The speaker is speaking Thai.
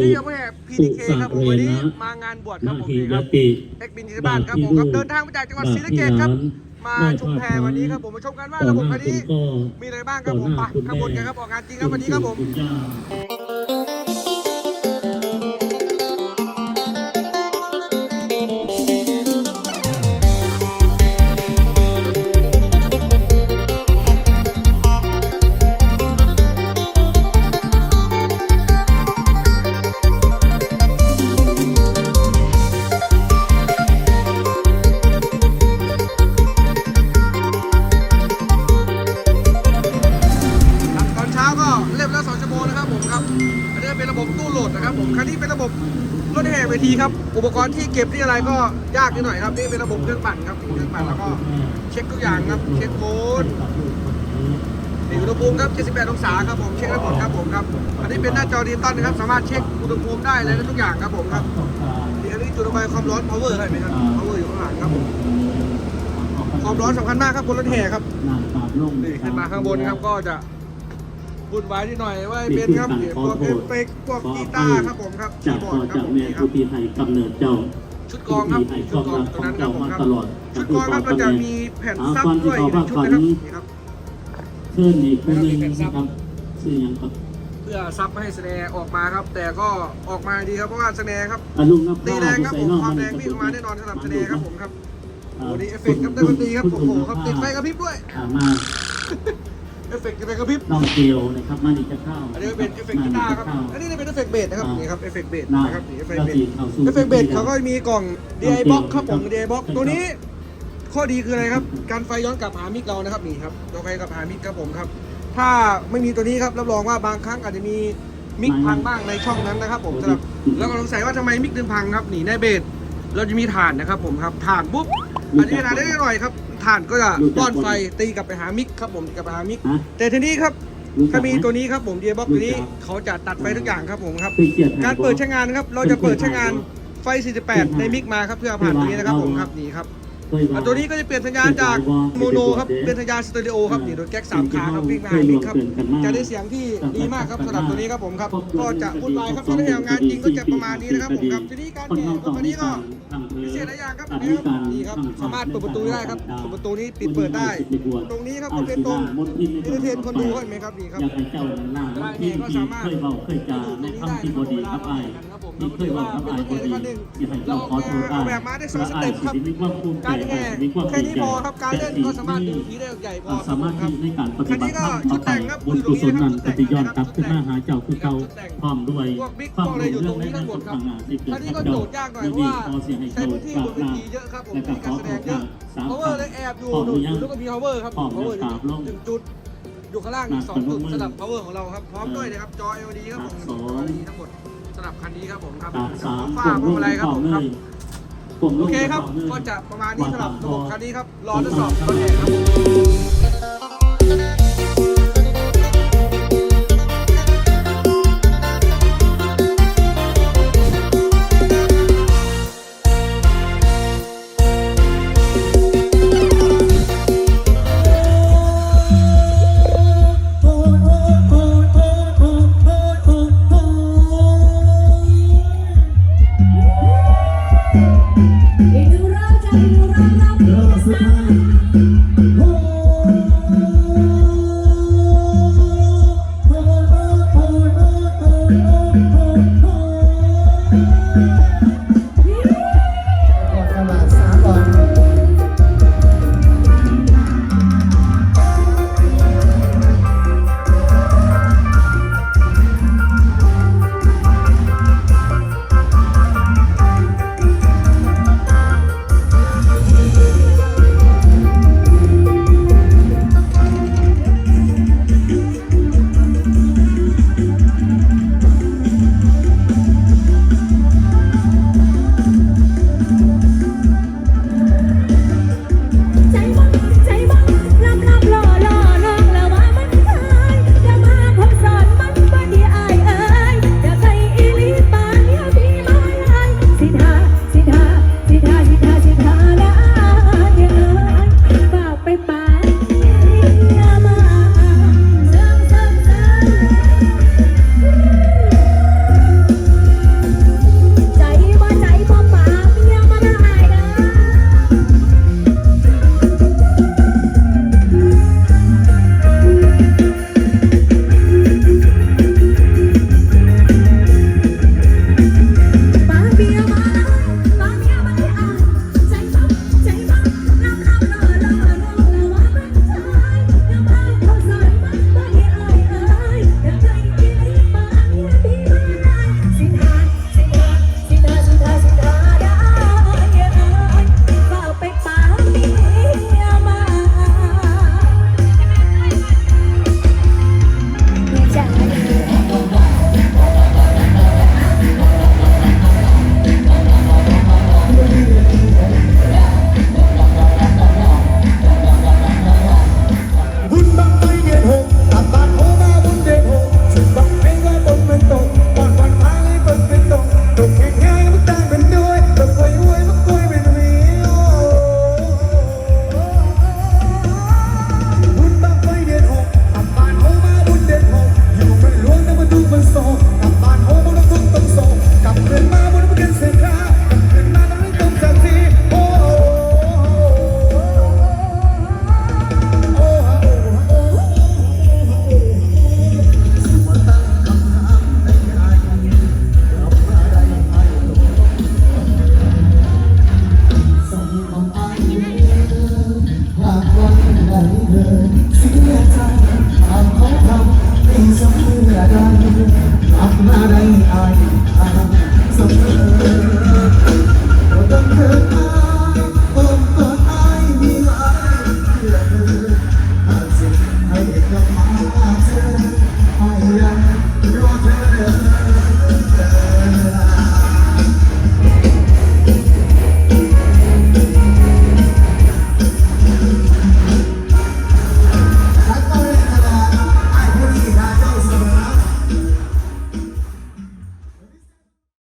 วันนี้ยังไม่แห่ PTK ครับผมวันนี้มางานบวชครันาบผมทีนี่คละรับปีเอ็กบินที่บ้านครับผมครับเดินทางมาจากจังหวัดศรีสะเกษครับมาชุมแพวันนี้ครับผมมาชมกันว่าต่อระหบบน้าคันคุณนี้พ่อมีอะไรบ้างครับผมไปข้างบนกันครับออกงานจริงครับวันนี้ครับผม เป็นระบบตู้โหลดนะครับผมคันนี้เป็นระบบรถแห่เวทีครับ อุปกรณ์ที่เก็บที่อะไรก็ยากนิดหน่อยครับ นี่เป็นระบบเครื่องปั่นครับเครื่องปั่นแล้วก็เช็คทุกอย่างครับเช็คโค้ดนี่อุณหภูมิครับ78องศาครับผมเช็คได้หมดครับผมครับ อันนี้เป็นหน้าจอดิจิตอลนะครับ สามารถเช็คอุณหภูมิได้เลยทุกอย่างครับผมครับนี่อันนี้จุดระบายความร้อน power เห็นไหมครับ power อยู่ข้างหลังครับผมความร้อนสำคัญมากครับบนรถแห่ครับนางตามลงนี่ขึ้นมาข้างบนครับก็จะ วุ่นวายนิดหน่อยว่าเป็นครับเดี๋ยวพวกเอฟเฟกต์พวกกีตาร์ครับผมครับคีจากย์บอพ่อร์ดครัจาบกผมแม่นี่ครัผู้บที่ให้กำเนิดเจ้าชุดกองครับให้ชุคดวามกองรักตรของงนั้นคเจ้ารับผมมาครับตลอดชุดกองครับเราจะมีแผ่นซับด้วยในชุดนะครับนี่ครับเพื่อนอีกคนหนึงนะครับชื่อหยังครับเพื่อซับไม่ให้แสดงออกมาครับ แต่ก็ออกมาดีครับเพราะว่าแสดงครับอารมณ์นับตีแรงครับผมความแรงวิ่งออกมาแน่นอนสำหรับแสดงครับผมครับโอ้นี่เอฟเฟกต์ครับได้ดนตรีครับโอ้โหครับติดไฟกระพริบด้วยอ่ามา เอฟเฟกต์ติดไฟกระพริบน้องเกลนะครับมาดิจะเข้าอันนี้เป็นเอฟเฟกต์กีตาร์ครับอันนี้เป็นเอฟเฟกต์เบสนะครับนี่ครับเอฟเฟกต์เบสนะนะคครัรับบนี่เอฟเฟเอกต์เบสเอเอฟฟเฟเฟกกต์ต์เบเบสสเขาเขาก็ก็มีกล่อง DI box ครับผม DI box ตัวนี้ ข้อดีคืออะไรครับ การไฟย้อนกลับหามิกเรานะครับนี่ครับตัวไฟกลับหามิกครับผมครับ ถ้าไม่มีตัวนี้ครับรับรองว่าบางครั้งอาจจะมีมิกพังบ้างในช่องนั้นนะครับผมสำหรับแล้วก็สงสัยว่าทำไมมิกถึงพังครับนี่ในเบสเราจะมีฐานนะครับผมครับฐานปุ๊บอันนี้ฐานได้หน่อยครับ ฐานก็จะป้อนไฟตีกลับไปหามิกครับผมตีกลับไปหามิกฮะแต่ทีนี้ครับรู้จัถ้ากไหมีตัวนี้ครับผม DI box ตัวนี้เขาจะตัดไฟทุกอย่างครับผมครับเคยเกียดการเปิดใช้งานครับ เราจะเปิดใช้งานไฟ 48 ในมิกมาครับเพื่อผ่านตัวนี้นะครับผมครับนี่ครับเคยอะตัวนี้ก็จะเปลี่ยนสัญญาณจากโมโนครับเป็นสัญญาณสเตอริโอครับนี่โดยแก๊กสามขาครับวิ่งมาหามิกครับจะได้เสียงที่ดีมากครับสำหรับตัวนี้ครับผมครับ ก็จะวุ่นวายครับถ้าได้ทำงานจริงก็จะประมาณนี้นะครับผมครับทีนี้การแข่งของตัวนี้ก็พิเศษหลายอย่างครับอันนี้ครับนี่ครับสามารถเปิดประตูได้ครับเปิดประตูนี้ปิดเปิดได้ ตรงนี้ครับก็เป็นตรงเอนเตอร์เทนคนดูเห็นไหมครับนี่ครับอยากให้เจ้าล่างได้ที่เองก็ที่สามารถเคยเบาเคยจาในคำที่บดีครับไอ้ที่เคยเบาครับไอ้บดีที่ให้เจ้าขอโทษไอ้มีความภูมิใจการแห่มีความแค่นี้พอครับการเล่นก็สามารถดึงทีได้ใหญ่พอสามารถครับที่ในการปฏิบัติธรรมต่อไปบุญกุศลนั้นปฏิย้อนกลับขึ้นมาหาเจ้าคือเก่าพร้อมด้วยพวกบิ๊กความพวกอะไรอยู่ตรงนี้ทั้งหมดครับที่เกิอัดนนี้กับก็เจ้าโจทย์ยากหน่อยเพราะว่าขอเสียงให้ใช้เจ้าพื้นที่กบราบนเวลาทีเยอะครับผมและมีก็ขการอแสดของบเยคุอะณสาม power เลยแอบอยู่ขอบหนุคุณนยังแล้วก็มี power ครับขอบ power คุณครับลงหนึ่งจุดอยู่ข้างล่างอีกสองจุดสำหรับ power ของเราครับพร้อมด้วยนะครับจอ LED ครับผมสอง LED ทั้งหมดสำหรับคันนี้ครับผมครับตาสามฟ้าพวงมาลัยครับผมครับผมโอลงเคครับต่อเลยก็จะประมาณนี้สำหรับระบบคันนี้ครับรอทดสอบตอนเองครับ